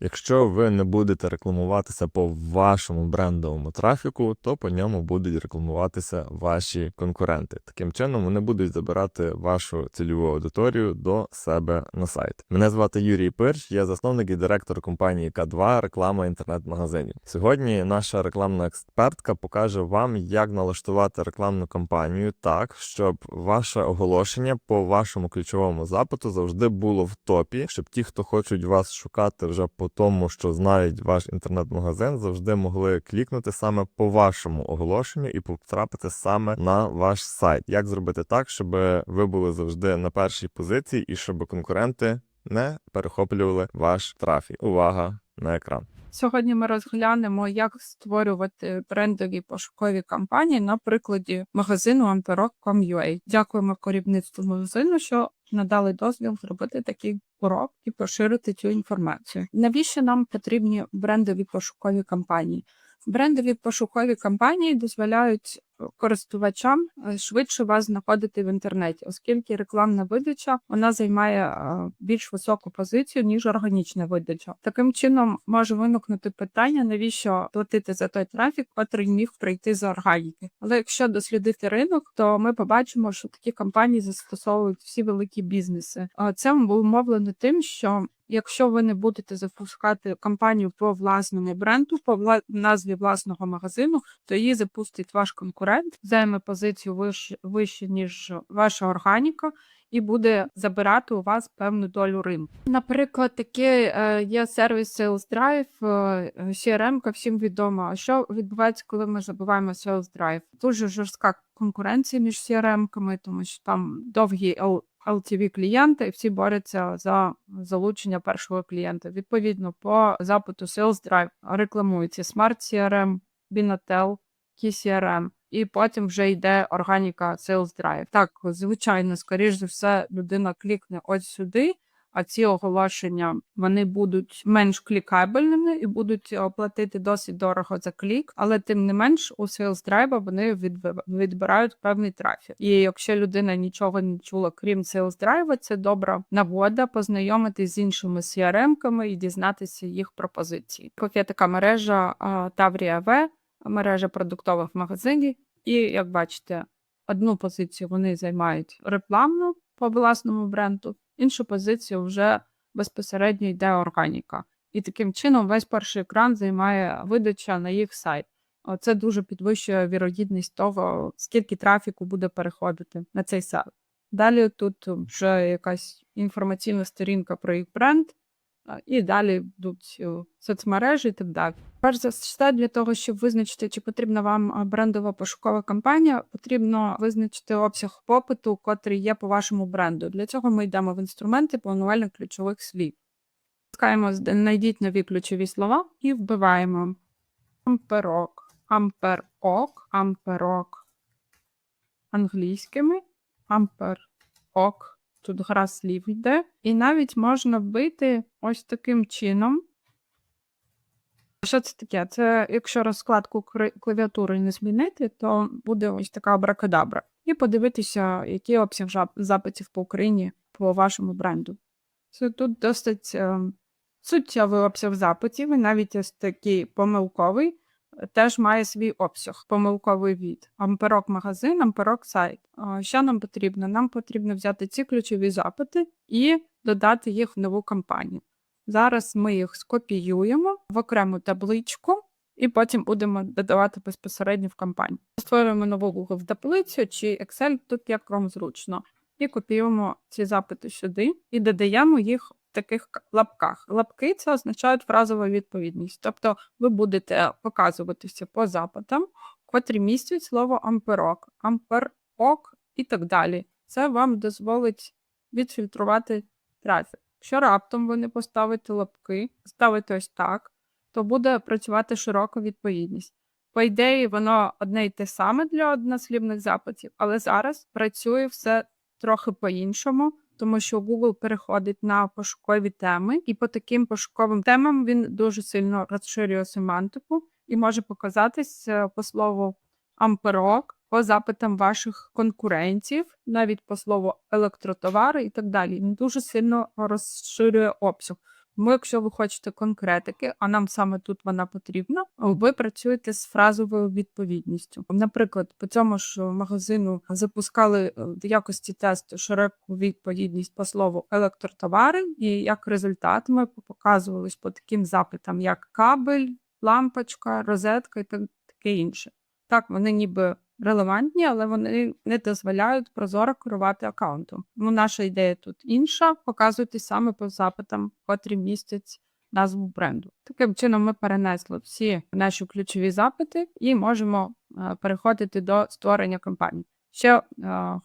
Якщо ви не будете рекламуватися по вашому брендовому трафіку, то по ньому будуть рекламуватися ваші конкуренти. Таким чином вони будуть забирати вашу цільову аудиторію до себе на сайт. Мене звати Юрій Пирч, я засновник і директор компанії К2 реклама інтернет-магазинів. Сьогодні наша рекламна експертка покаже вам, як налаштувати рекламну кампанію так, щоб ваше оголошення по вашому ключовому запиту завжди було в топі, щоб ті, хто хочуть вас шукати вже по тому, що знають ваш інтернет-магазин, завжди могли клікнути саме по вашому оголошенню і потрапити саме на ваш сайт. Як зробити так, щоб ви були завжди на першій позиції і щоб конкуренти не перехоплювали ваш трафік? Увага на екран. Сьогодні ми розглянемо, як створювати брендові пошукові кампанії на прикладі магазину Amperok.com.ua. Дякуємо керівництву магазину, що надали дозвіл зробити такий урок і поширити цю інформацію. Навіщо нам потрібні брендові пошукові кампанії? Брендові пошукові кампанії дозволяють користувачам е, швидше вас знаходити в інтернеті, оскільки рекламна видача вона займає е, більш високу позицію ніж органічна видача. Таким чином може виникнути питання, навіщо платити за той трафік, котрий міг прийти з органіки. Але якщо дослідити ринок, то ми побачимо, що такі кампанії застосовують всі великі бізнеси. Це умовлено тим, що Якщо ви не будете запускати кампанію по власному бренду, по назві власного магазину, то її запустить ваш конкурент, займе позицію вище, вище ніж ваша органіка, і буде забирати у вас певну долю ринку. Наприклад, такі е, є сервіс Sales Drive, е, CRM, всім відомо. А що відбувається, коли ми забуваємо Sales Drive? Дуже жорстка конкуренція між CRM-ками, тому що там довгі LTV клієнти, і всі борються за залучення першого клієнта. Відповідно, по запиту Sales Drive рекламується Smart CRM, Binatel, KeyCRM, і потім вже йде органіка Sales Drive. Так, звичайно, скоріш за все, людина клікне ось сюди. А ці оголошення вони будуть менш клікабельними і будуть е, платити досить дорого за клік, але тим не менш у Sales Drive вони відбирають певний трафік. І якщо людина нічого не чула, крім Sales Drive, це добра нагода познайомитись з іншими CRM-ками і дізнатися їх пропозиції. Є така мережа Таврія В, мережа продуктових магазинів. І як бачите, одну позицію вони займають рекламну по власному бренду, іншу позицію вже безпосередньо йде органіка. І таким чином весь перший екран займає видача на їх сайт. Це дуже підвищує вірогідність того, скільки трафіку буде переходити на цей сайт. Далі тут вже якась інформаційна сторінка про їх бренд, і далі йдуть е, соцмережі і так далі. Перш за все, для того, щоб визначити, чи потрібна вам брендова пошукова кампанія, потрібно визначити обсяг попиту, котрий є по вашому бренду. Для цього ми йдемо в інструменти планувальних ключових слів. Тискаємо знайдіть нові ключові слова і вбиваємо амперок, амперок, амперок англійськими, амперок. Тут гра слів йде. І навіть можна вбити ось таким чином. Що це таке? Це якщо розкладку клавіатури не змінити, то буде ось така абракадабра. І подивитися, який обсяг запитів по Україні по вашому бренду. Це тут досить е, суттєвий обсяг запитів, і навіть ось такий помилковий теж має свій обсяг, помилковий від. Амперок магазин, амперок сайт. Що нам потрібно? Нам потрібно взяти ці ключові запити і додати їх в нову кампанію. Зараз ми їх скопіюємо в окрему табличку і потім будемо додавати безпосередньо в кампанію. Створюємо нову Google таблицю чи Excel, тут як вам зручно. І копіюємо ці запити сюди і додаємо їх таких лапках. Лапки це означають фразову відповідність. Тобто ви будете показуватися по запитам, котрі містять слово амперок, амперок і так далі. Це вам дозволить відфільтрувати трафік. Якщо раптом ви не поставите лапки, ставите ось так, то буде працювати широка відповідність. По ідеї, воно одне й те саме для однослівних запитів, але зараз працює все трохи по-іншому, тому що Google переходить на пошукові теми, і по таким пошуковим темам він дуже сильно розширює семантику і може показатись е, по слову амперок, по запитам ваших конкурентів, навіть по слову електротовари і так далі. Він дуже сильно розширює обсяг. Тому, якщо ви хочете конкретики, а нам саме тут вона потрібна, ви працюєте з фразовою відповідністю. Наприклад, по цьому ж магазину запускали е, в якості тесту широку відповідність по слову електротовари, і як результат ми показувались по таким запитам, як кабель, лампочка, розетка і таке інше. Так, вони ніби релевантні, але вони не дозволяють прозоро керувати аккаунтом. Ну, наша ідея тут інша. Показуйте саме по запитам, котрі містять назву бренду. Таким чином, ми перенесли всі наші ключові запити і можемо е, переходити до створення кампанії. Ще е,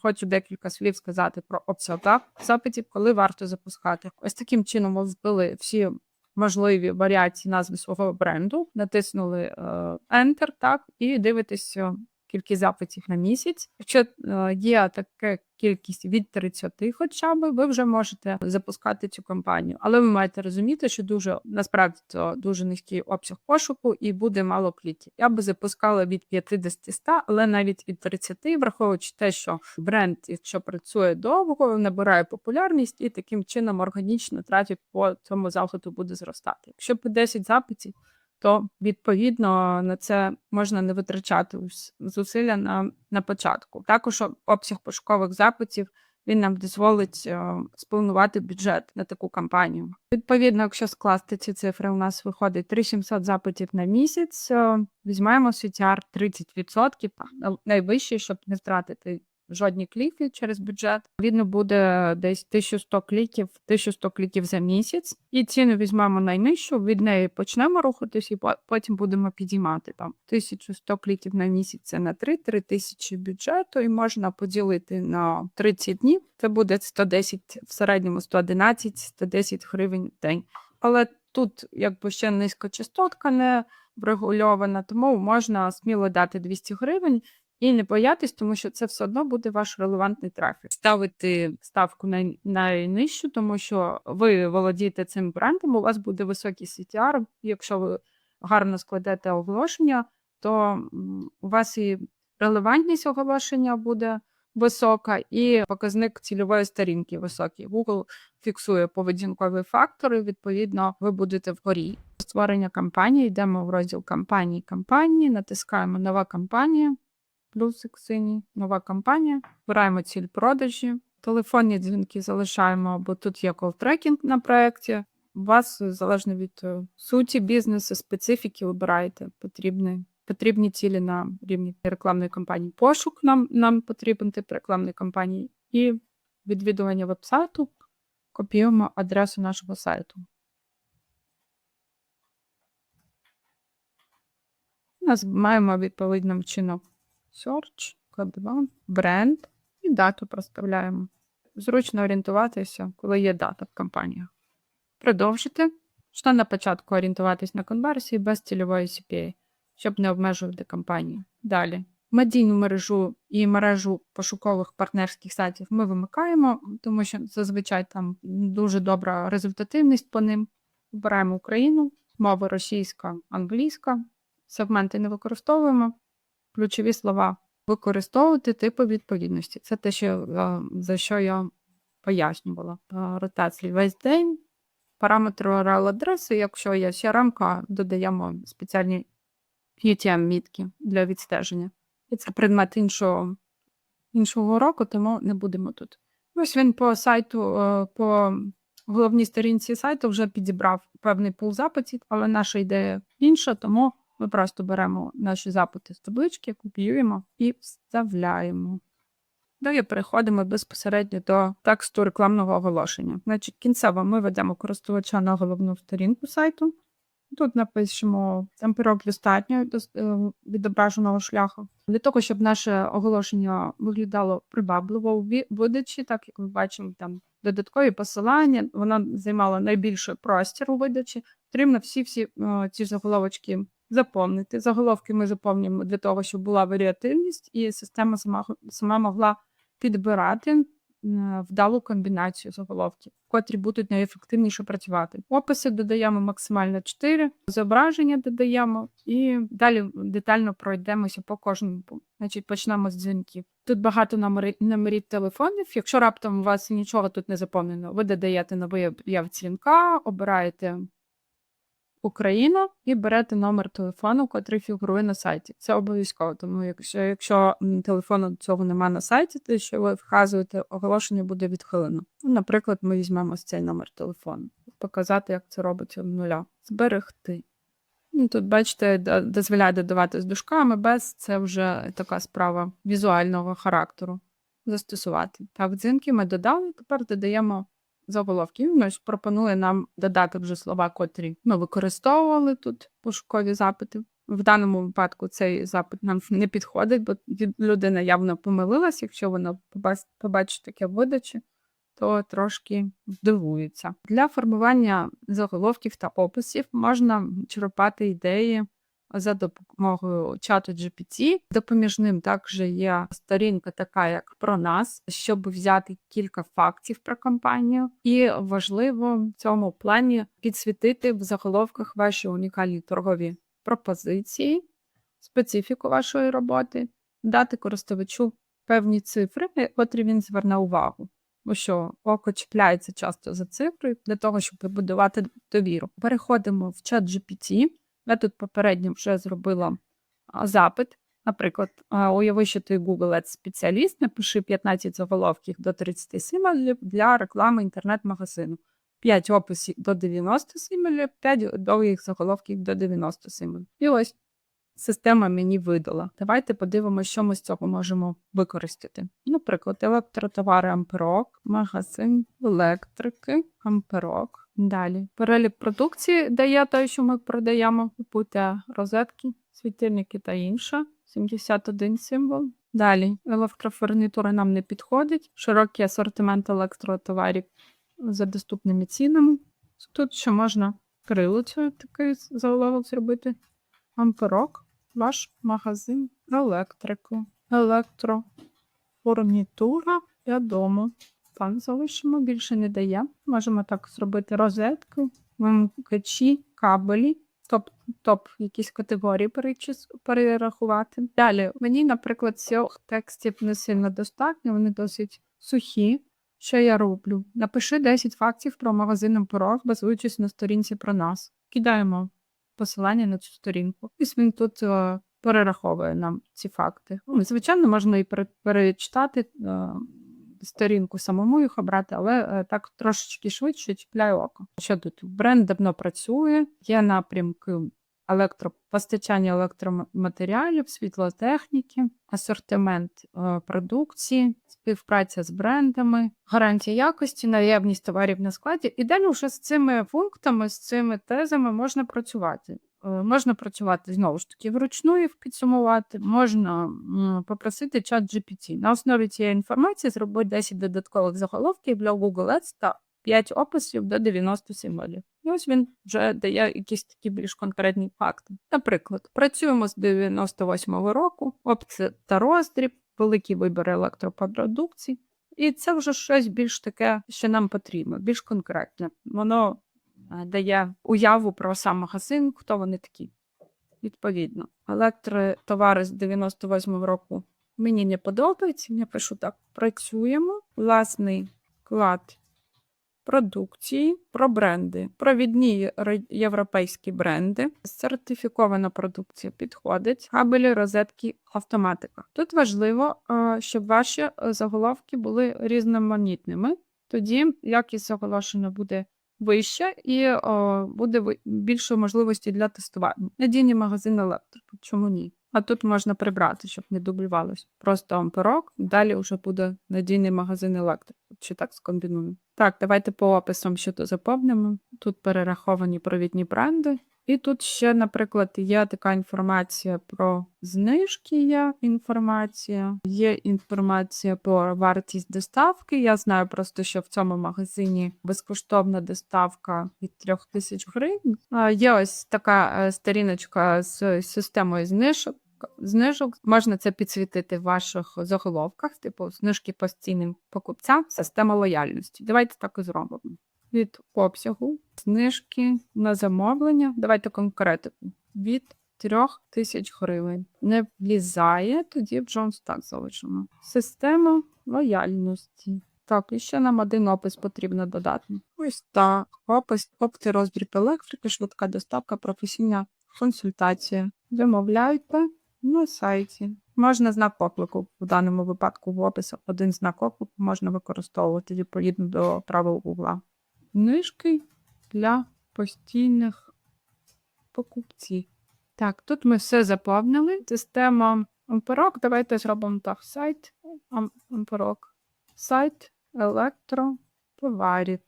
хочу декілька слів сказати про обсяг запитів, коли варто запускати. Ось таким чином ми вбили всі можливі варіації назви свого бренду, натиснули е, Enter, так, і дивитесь е, кількість запитів на місяць. Якщо е, є така кількість від 30 хоча б, ви вже можете запускати цю кампанію. Але ви маєте розуміти, що дуже насправді це дуже низький обсяг пошуку і буде мало кліків. Я би запускала від 50 100, але навіть від 30, враховуючи те, що бренд, якщо працює довго, набирає популярність і таким чином органічно трафік по цьому заходу буде зростати. Якщо по 10 запитів, то відповідно на це можна не витрачати зусилля на, на початку. Також обсяг пошукових запитів він нам дозволить е, спланувати бюджет на таку кампанію. Відповідно, якщо скласти ці цифри, у нас виходить 3700 запитів на місяць. е, Візьмемо CTR 30%, на- найвищий, щоб не втратити жодні кліки через бюджет. Відно буде десь 1100 кліків, 1100 кліків за місяць. І ціну візьмемо найнижчу, від неї почнемо рухатись, і по- потім будемо підіймати там 1100 кліків на місяць це на 3, 3000 бюджету, і можна поділити на 30 днів. Це буде 110, в середньому 111, 110 гривень в день. Але тут якби ще низькочастотка не врегульована, тому можна сміло дати 200 гривень. І не боятись, тому що це все одно буде ваш релевантний трафік. Ставити ставку на найнижчу, тому що ви володієте цим брендом, у вас буде високий CTR. Якщо ви гарно складете оголошення, то у вас і релевантність оголошення буде висока, і показник цільової сторінки високий. Google фіксує поведінкові фактори. Відповідно, ви будете вгорі. Створення кампанії, йдемо в розділ кампанії, кампанії, натискаємо нова кампанія плюсик синій, нова кампанія. Вибираємо ціль продажі. Телефонні дзвінки залишаємо, бо тут є кол-трекінг на проєкті. У вас е, залежно від е, суті бізнесу, специфіки, вибираєте потрібні, потрібні цілі на рівні рекламної кампанії. Пошук нам, нам потрібен тип рекламної кампанії і відвідування вебсайту. Копіюємо адресу нашого сайту. У нас маємо відповідним чином Search, код 2, бренд і дату проставляємо. Зручно орієнтуватися, коли є дата в кампаніях. Продовжити. Що на початку орієнтуватись на конверсії без цільової CPA, щоб не обмежувати кампанії. Далі. Медійну мережу і мережу пошукових партнерських сайтів ми вимикаємо, тому що зазвичай там дуже добра результативність по ним. Вибираємо Україну, мови російська, англійська, сегменти не використовуємо ключові слова. Використовувати типи відповідності. Це те, що, е, за що я пояснювала. Е, Ротації весь день, параметри URL адреси, якщо є ще рамка, додаємо спеціальні UTM-мітки для відстеження. І це предмет іншого, іншого уроку, тому не будемо тут. Ось він по сайту, е, по головній сторінці сайту вже підібрав певний пул запитів, але наша ідея інша, тому ми просто беремо наші запити з таблички, копіюємо і вставляємо. Далі переходимо безпосередньо до тексту рекламного оголошення. Значить, кінцево ми ведемо користувача на головну сторінку сайту. Тут напишемо темперок достатньо е, відображеного шляху. Для того, щоб наше оголошення виглядало привабливо у видачі, так як ми бачимо, там додаткові посилання, вона займала найбільший простір у видачі. Потрібно всі-всі е, ці заголовочки заповнити. Заголовки ми заповнюємо для того, щоб була варіативність, і система сама, сама могла підбирати е, вдалу комбінацію заголовків, котрі будуть найефективніше працювати. Описи додаємо максимально 4, зображення додаємо і далі детально пройдемося по кожному. Значить, почнемо з дзвінків. Тут багато номерів, номерів телефонів. Якщо раптом у вас нічого тут не заповнено, ви додаєте новий об'яв дзвінка, обираєте Україну і берете номер телефону, котрий фігурує на сайті. Це обов'язково. Тому якщо, якщо телефону цього немає на сайті, то що ви вказуєте, оголошення буде відхилено. Ну, Наприклад, ми візьмемо ось цей номер телефону, показати, як це робиться в нуля. Зберегти. Ну, Тут, бачите, дозволяє додавати з дужками, без це вже така справа візуального характеру. Застосувати. Так, дзвінки ми додали, тепер додаємо заголовки. Він ось пропонує нам додати вже слова, котрі ми використовували тут пошукові запити. В даному випадку цей запит нам не підходить, бо людина явно помилилась. Якщо вона побач- побачить таке видачі, то трошки здивується. Для формування заголовків та описів можна черпати ідеї за допомогою чату GPT. Допоміжним також є сторінка, така як про нас, щоб взяти кілька фактів про компанію. І важливо в цьому плані підсвітити в заголовках ваші унікальні торгові пропозиції, специфіку вашої роботи, дати користувачу певні цифри, котрі він зверне увагу. Бо що око чіпляється часто за цифри для того, щоб побудувати довіру. Переходимо в чат GPT. Я тут попередньо вже зробила запит. Наприклад, уяви, що ти Google Ads спеціаліст, напиши 15 заголовків до 30 символів для реклами інтернет-магазину. 5 описів до 90 символів, 5 довгих заголовків до 90 символів. І ось система мені видала. Давайте подивимося, що ми з цього можемо використати. Наприклад, електротовари Амперок, магазин електрики, Амперок. Далі. Перелік продукції дає те, що ми продаємо. Купуйте розетки, світильники та інше. 71 символ. Далі електрофурнітура нам не підходить. Широкий асортимент електротоварів за доступними цінами. Тут ще можна крилицю такий заголовок зробити. Амперок, ваш магазин електрику, електрофурнітура для дому. Так, залишимо, більше не дає. Можемо так зробити розетку, вимикачі, кабелі, топ, топ якісь категорії перечис, перерахувати. Далі, мені, наприклад, цих текстів не сильно достатньо, вони досить сухі. Що я роблю? Напиши 10 фактів про магазин порог, базуючись на сторінці про нас. Кидаємо посилання на цю сторінку. І він тут е, перераховує нам ці факти. Ну, Звичайно, можна і пере- перечитати е, сторінку самому їх обрати, але е, так трошечки швидше чіпляє око. Що тут? Бренд давно працює, є напрямки електропостачання електроматеріалів, світлотехніки, асортимент е, продукції, співпраця з брендами, гарантія якості, наявність товарів на складі. І далі вже з цими пунктами, з цими тезами можна працювати. Е, Можна працювати знову ж таки вручну їх підсумувати, можна попросити чат GPT. На основі цієї інформації зробити 10 додаткових заголовків для Google Ads та 5 описів до 90 символів. І ось він вже дає якісь такі більш конкретні факти. Наприклад, працюємо з 98-го року, опція та роздріб, великий вибір електропродукцій. І це вже щось більш таке, що нам потрібно, більш конкретне. Воно дає уяву про сам магазин, хто вони такі. Відповідно, електротовари з 98-го року мені не подобається. Я пишу так: працюємо. Власний вклад продукції, про бренди, провідні європейські бренди, сертифікована продукція підходить, кабелі, розетки, автоматика. Тут важливо, е, щоб ваші е, заголовки були різноманітними. Тоді якість заголошення буде вища і о, буде більше можливості для тестування. Надійний магазин електрику. Чому ні? А тут можна прибрати, щоб не дублювалось. Просто амперок, далі вже буде надійний магазин електрики. Чи так скомбінуємо? Так, давайте по описам що то заповнимо. Тут перераховані провідні бренди. І тут ще, наприклад, є така інформація про знижки, є інформація, є інформація про вартість доставки. Я знаю просто, що в цьому магазині безкоштовна доставка від 3000 гривень. Є ось така е, сторіночка з системою знижок. знижок. Можна це підсвітити в ваших заголовках, типу знижки постійним покупцям, система лояльності. Давайте так і зробимо. Від обсягу, знижки на замовлення. Давайте конкретику. Від 3 тисяч гривень. Не влізає, тоді в Джонс так залишимо. Система лояльності. Так, і ще нам один опис потрібно додати. Ось так. Опис, опти розбір електрики, швидка доставка, професійна консультація. Замовляйте на сайті. Можна знак оклику. В даному випадку в описі один знак оклику можна використовувати відповідно до правил Google. Книжки для постійних покупців. Так, тут ми все заповнили. Система Амперок. Давайте зробимо так. Сайт Ам- Амперок. Сайт електропроварів.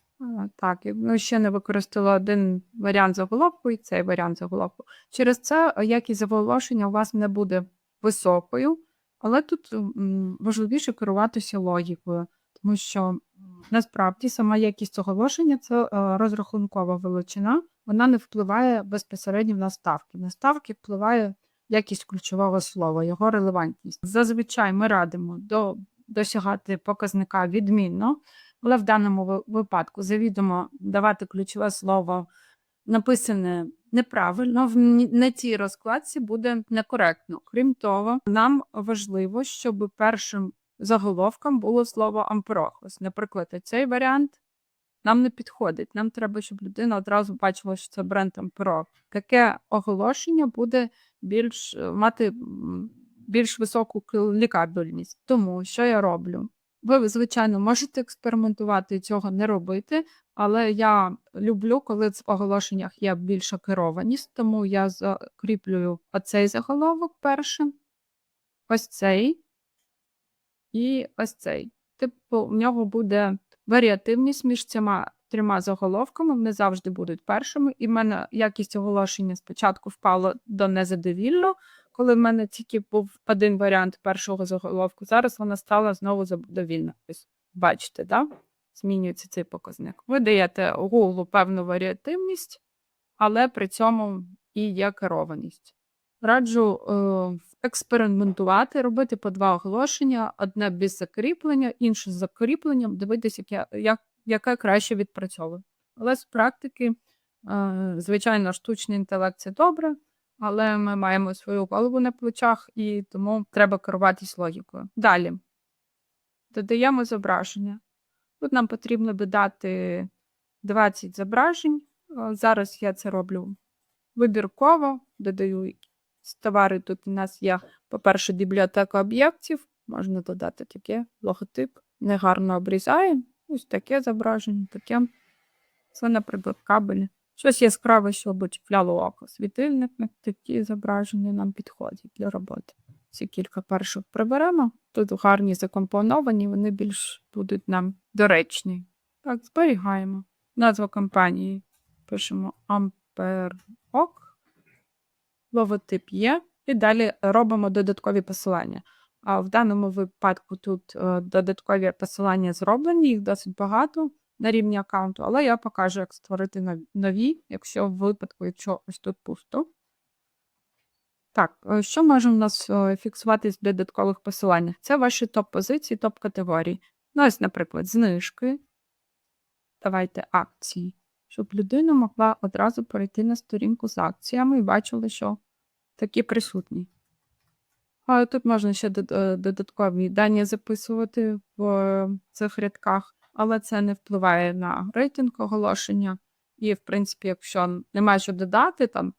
Так, і ми ще не використали один варіант заголовку і цей варіант заголовку. Через це е, якість заголошення у вас не буде високою, але тут важливіше керуватися логікою, тому що насправді сама якість оголошення це е, розрахункова величина, вона не впливає безпосередньо на ставки. На ставки впливає якість ключового слова, його релевантність. Зазвичай ми радимо до, досягати показника відмінно, але в даному випадку завідомо давати ключове слово написане неправильно, в не тій розкладці буде некоректно. Крім того, нам важливо, щоб першим заголовком було слово амперохос. Наприклад, цей варіант нам не підходить. Нам треба, щоб людина одразу бачила, що це бренд Амперо. Таке оголошення буде більш е, мати більш високу клікабельність. Тому що я роблю? Ви, звичайно, можете експериментувати і цього не робити, але я люблю, коли в оголошеннях є більша керованість, тому я закріплюю оцей заголовок першим, ось цей і ось цей. Типу, в нього буде варіативність між цими трьома заголовками, вони завжди будуть першими. І в мене якість оголошення спочатку впала до незадовільно, коли в мене тільки був один варіант першого заголовку. Зараз вона стала знову задовільна. Ось бачите, да? змінюється цей показник. Ви даєте Google певну варіативність, але при цьому і є керованість. Раджу е, експериментувати, робити по два оголошення: одне без закріплення, інше з закріпленням, дивитися, яке, як, яке краще відпрацьовує. Але з практики, е, звичайно, штучний інтелект це добре, але ми маємо свою голову на плечах, і тому треба керуватись логікою. Далі додаємо зображення. Тут нам потрібно додати 20 зображень. Е, Зараз я це роблю вибірково, додаю з товари. Тут у нас є, по-перше, бібліотека об'єктів. Можна додати таке логотип. Негарно обрізаємо. Ось таке зображення, таке. Це, наприклад, кабель. Щось яскраве, щоб чіпляло око. Світильник, такі зображення нам підходять для роботи. Ці кілька перших приберемо. Тут гарні закомпоновані, вони більш будуть нам доречні. Так, зберігаємо. Назва компанії пишемо Amperok. Логотип є. І далі робимо додаткові посилання. А в даному випадку тут е, додаткові посилання зроблені, їх досить багато на рівні аккаунту, але я покажу, як створити нові, якщо в випадку, якщо ось тут пусто. Так, е, що може у нас е, фіксуватись в додаткових посиланнях? Це ваші топ-позиції, топ-категорії. Ну, ось, наприклад, знижки. Давайте акції. Щоб людина могла одразу перейти на сторінку з акціями і бачила, що такі присутні. А тут можна ще е, додаткові дані записувати в е, цих рядках, але це не впливає на рейтинг оголошення. І, в принципі, якщо немає що додати, там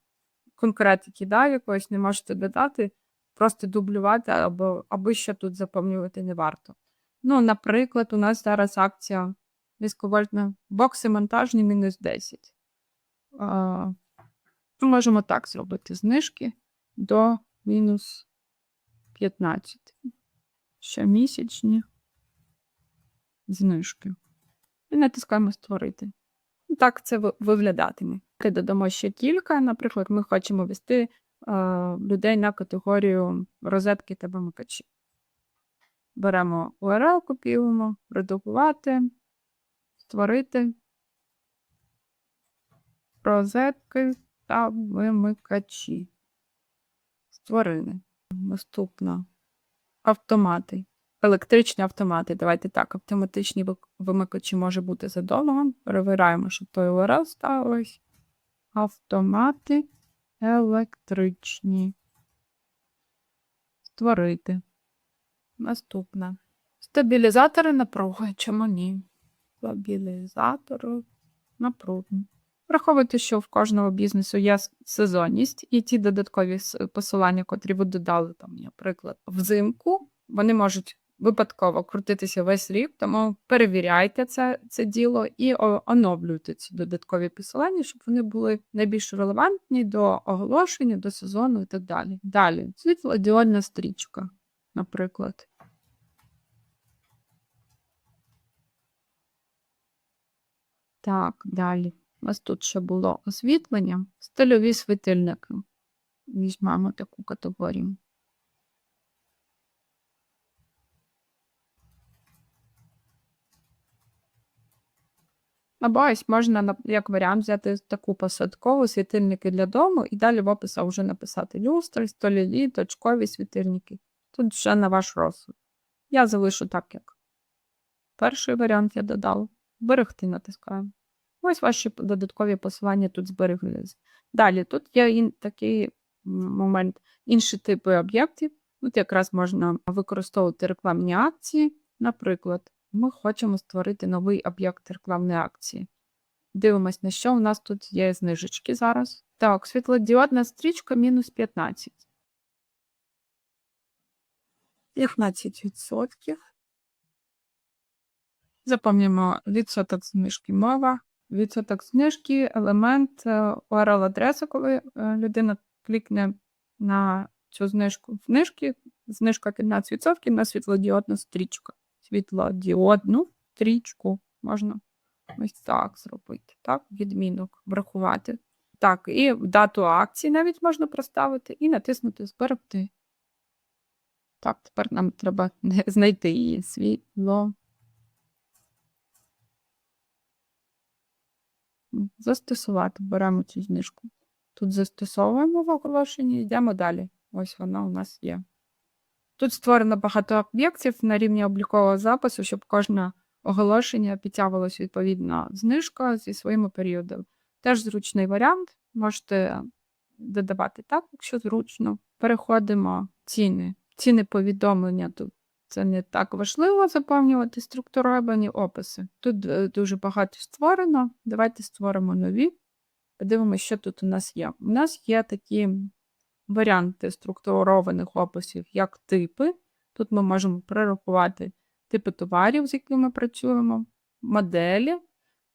конкретики да, якоїсь не можете додати, просто дублювати або, або ще тут заповнювати не варто. Ну, наприклад, у нас зараз акція низьковольтна бокси монтажні мінус 10. А, ми можемо так зробити знижки до мінус 15. Щомісячні знижки. І натискаємо створити. Так це виглядатиме. Ти додамо ще кілька. Наприклад, ми хочемо вести е, людей на категорію розетки та вимикачі. Беремо URL, копіюємо, редагувати, створити розетки та вимикачі. Створили. Наступна. Автомати. Електричні автомати. Давайте так, автоматичні вимикачі може бути задовго. Перевираємо, щоб той URL ставилось. Автомати електричні. Створити. Наступна. Стабілізатори напруги. Чому ні? Стабілізатори напруги. Враховуйте, що в кожного бізнесу є сезонність, і ті додаткові посилання, котрі ви додали, там, наприклад, взимку, вони можуть випадково крутитися весь рік, тому перевіряйте це, це діло і оновлюйте ці додаткові посилання, щоб вони були найбільш релевантні до оголошення, до сезону і так далі. Далі, світлодіодна стрічка, наприклад. Так, далі. У нас тут ще було освітлення, стильові світильники. Візьмемо таку категорію. Або ось можна як варіант взяти таку посадкову світильники для дому і далі в описі вже написати люстри, столярі, точкові світильники. Тут вже на ваш розсуд. Я залишу так, як перший варіант я додала. Берегти натискаємо. Ось ваші додаткові посилання тут збереглися. Далі, тут є такий момент, інші типи об'єктів. Тут якраз можна використовувати рекламні акції. Наприклад, ми хочемо створити новий об'єкт рекламної акції. Дивимось, на що у нас тут є знижечки зараз. Так, світлодіодна стрічка мінус 15. 15%. Запам'ятаємо відсоток знижки мова. Відсоток знижки, елемент е, URL-адреса, коли е, людина клікне на цю знижку. Знижки, знижка 15% на світлодіодну стрічку. Світлодіодну стрічку можна ось так зробити. Так, відмінок врахувати. Так, і дату акції навіть можна проставити і натиснути Зберегти. Так, тепер нам треба знайти її світло. Застосувати. Беремо цю знижку. Тут застосовуємо в оголошенні, йдемо далі. Ось вона у нас є. Тут створено багато об'єктів на рівні облікового запису, щоб кожне оголошення підтягувалось відповідна знижка зі своїми періодами. Теж зручний варіант. Можете додавати так, якщо зручно. Переходимо ціни. Ціни повідомлення тут це не так важливо заповнювати структуровані описи. Тут е, дуже багато створено. Давайте створимо нові. Подивимося, що тут у нас є. У нас є такі варіанти структурованих описів, як типи. Тут ми можемо перерахувати типи товарів, з якими працюємо, моделі.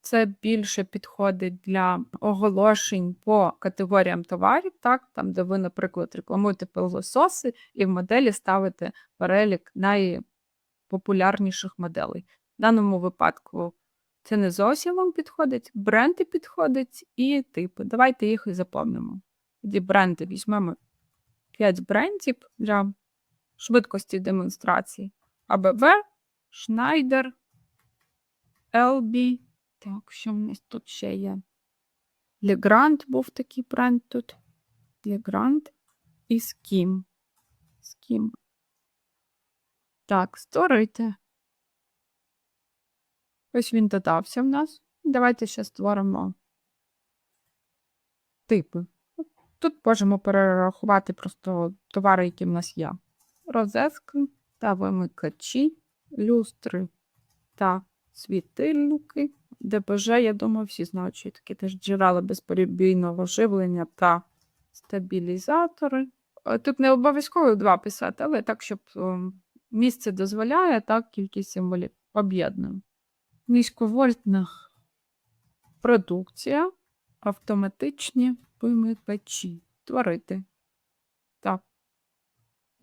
Це більше підходить для оголошень по категоріям товарів, так, там, де ви, наприклад, рекламуєте пилососи і в моделі ставите перелік найпопулярніших моделей. В даному випадку це не зовсім вам підходить, бренди підходять і типи. Давайте їх і запомнимо. Тоді бренди візьмемо 5 брендів для швидкості демонстрації. АБВ, Schneider, LB. Так, що в нас тут ще є? Legrand був такий бренд тут. Legrand і Skim. Skim. Так, створити. Ось він додався в нас. Давайте ще створимо типи. Тут можемо перерахувати просто товари, які в нас є. Розетки та вимикачі, люстри та світильники. ДПЖ, я думаю, всі знають, що таке теж джерела безперебійного живлення та стабілізатори. Е, Тут не обов'язково два писати, але так, щоб місце дозволяє, так кількість символів об'єднуємо. Низьковольтна продукція, автоматичні вимикачі. Творити. Так.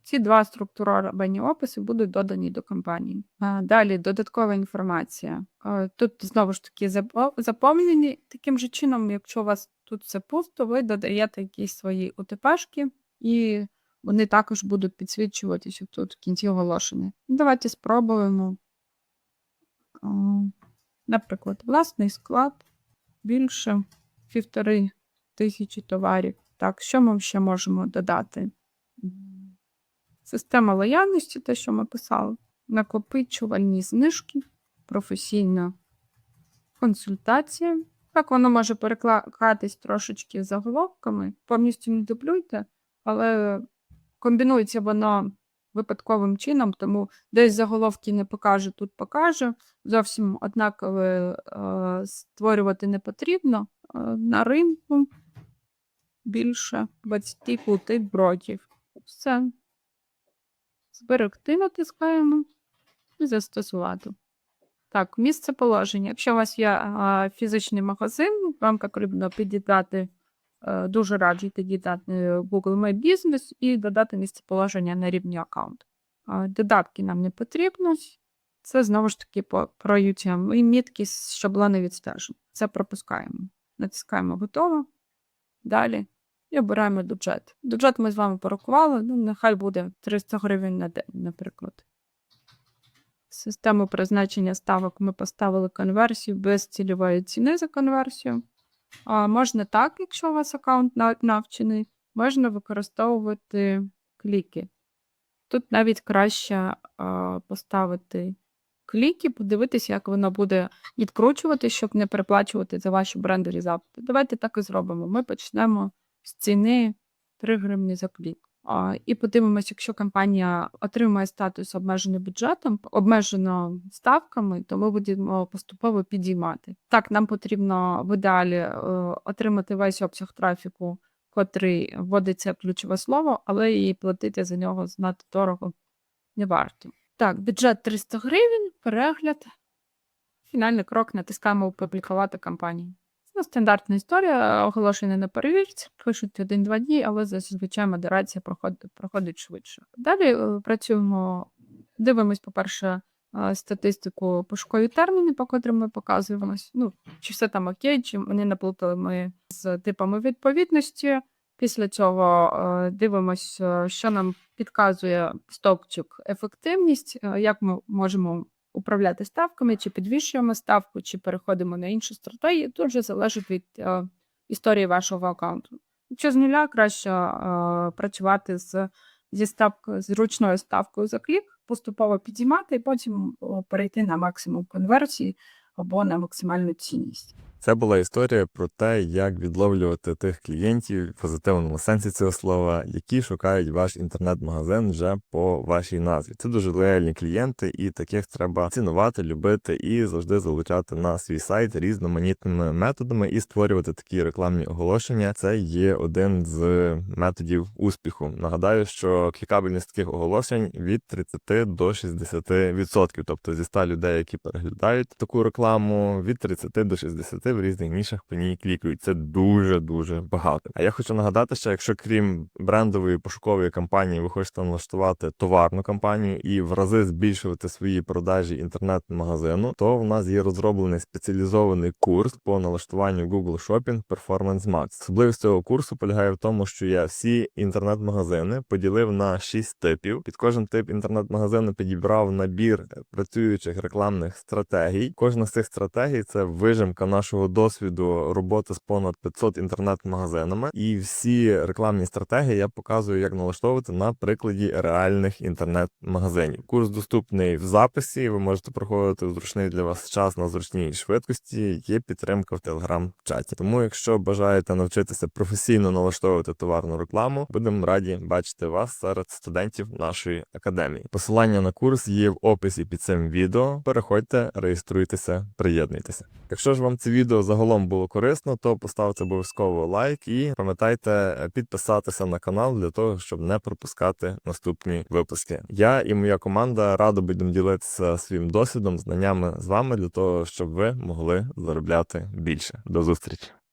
Ці два структуровані описи будуть додані до компанії. Далі додаткова інформація. Тут знову ж таки заповнені. Таким же чином, якщо у вас тут все пусто, ви додаєте якісь свої УТПшки, і вони також будуть підсвічуватися тут в кінці оголошення. Давайте спробуємо. Наприклад, власний склад більше півтори тисячі товарів. Так, що ми ще можемо додати? Система лояльності, те, що ми писали, накопичувальні знижки, професійна консультація. Так, воно може перекладатись трошечки заголовками, повністю не дублюйте, але комбінується воно випадковим чином, тому десь заголовки не покаже, тут покаже. Зовсім однакове е, створювати не потрібно. Е, на ринку більше 25 бродів. Все. Зберегти натискаємо і застосувати. Так, місце положення. Якщо у вас є а, фізичний магазин, вам потрібно підібрати, е, дуже раджу підібрати Google My Business і додати місце положення на рівні аккаунту. А, Додатки нам не потрібно. Це знову ж таки по про UTM. І мітки з шаблони відстеження. Це пропускаємо. Натискаємо готово. Далі. І обираємо бюджет. Бюджет ми з вами порахували. Ну, нехай буде 300 гривень на день, наприклад. Систему призначення ставок ми поставили конверсію без цільової ціни за конверсію. А можна так, якщо у вас аккаунт навчений, можна використовувати кліки. Тут навіть краще а, поставити кліки, подивитися, як воно буде відкручувати, щоб не переплачувати за ваші брендові запити. Давайте так і зробимо. Ми почнемо з ціни 3 гривні за клік. І подивимося, якщо компанія отримує статус обмежений бюджетом, обмежено ставками, то ми будемо поступово підіймати. Так, нам потрібно в ідеалі е, отримати весь обсяг трафіку, котрий вводиться ключове слово, але і платити за нього знато дорого не варто. Так, бюджет 300 гривень, перегляд. Фінальний крок натискаємо опублікувати кампанію. Це стандартна історія, оголошення на перевірці, пишуть один-два дні, але зазвичай модерація проходить, проходить швидше. Далі е, працюємо, дивимось, по-перше, е, статистику пошукові терміни, по котрим ми показуємось. Ну, чи все там окей, чи вони наплутали ми з типами відповідності. Після цього е, дивимось, е, що нам підказує стовпчик ефективність, е, як ми можемо управляти ставками, чи підвищуємо ставку, чи переходимо на іншу стратегію. Тут вже залежить від е, історії вашого аккаунту. Якщо з нуля краще е, працювати з, зі ставкою, з ручною ставкою за клік, поступово підіймати і потім перейти на максимум конверсії або на максимальну цінність. Це була історія про те, як відловлювати тих клієнтів в позитивному сенсі цього слова, які шукають ваш інтернет-магазин вже по вашій назві. Це дуже лояльні клієнти, і таких треба цінувати, любити і завжди залучати на свій сайт різноманітними методами і створювати такі рекламні оголошення. Це є один з методів успіху. Нагадаю, що клікабельність таких оголошень від 30 до 60%. Тобто зі 100 людей, які переглядають таку рекламу, від 30 до 60 в різних нішах по ній клікають. Це дуже дуже багато. А я хочу нагадати, що якщо крім брендової пошукової кампанії, ви хочете налаштувати товарну кампанію і в рази збільшувати свої продажі інтернет-магазину, то в нас є розроблений спеціалізований курс по налаштуванню Google Shopping Performance Max. Особливість цього курсу полягає в тому, що я всі інтернет-магазини поділив на 6 типів. Під кожен тип інтернет-магазину підібрав набір працюючих рекламних стратегій. Кожна з цих стратегій це вижимка нашого досвіду роботи з понад 500 інтернет-магазинами. І всі рекламні стратегії я показую, як налаштовувати на прикладі реальних інтернет-магазинів. Курс доступний в записі. Ви можете проходити зручний для вас час на зручній швидкості. Є підтримка в телеграм-чаті. Тому, якщо бажаєте навчитися професійно налаштовувати товарну рекламу, будемо раді бачити вас серед студентів нашої академії. Посилання на курс є в описі під цим відео. Переходьте, реєструйтеся, приєднуйтеся. Якщо ж вам це відео загалом було корисно, то поставте обов'язково лайк і пам'ятайте е, підписатися на канал для того, щоб не пропускати наступні випуски. Я і моя команда радо будемо ділитися своїм досвідом, знаннями з вами для того, щоб ви могли заробляти більше. До зустрічі!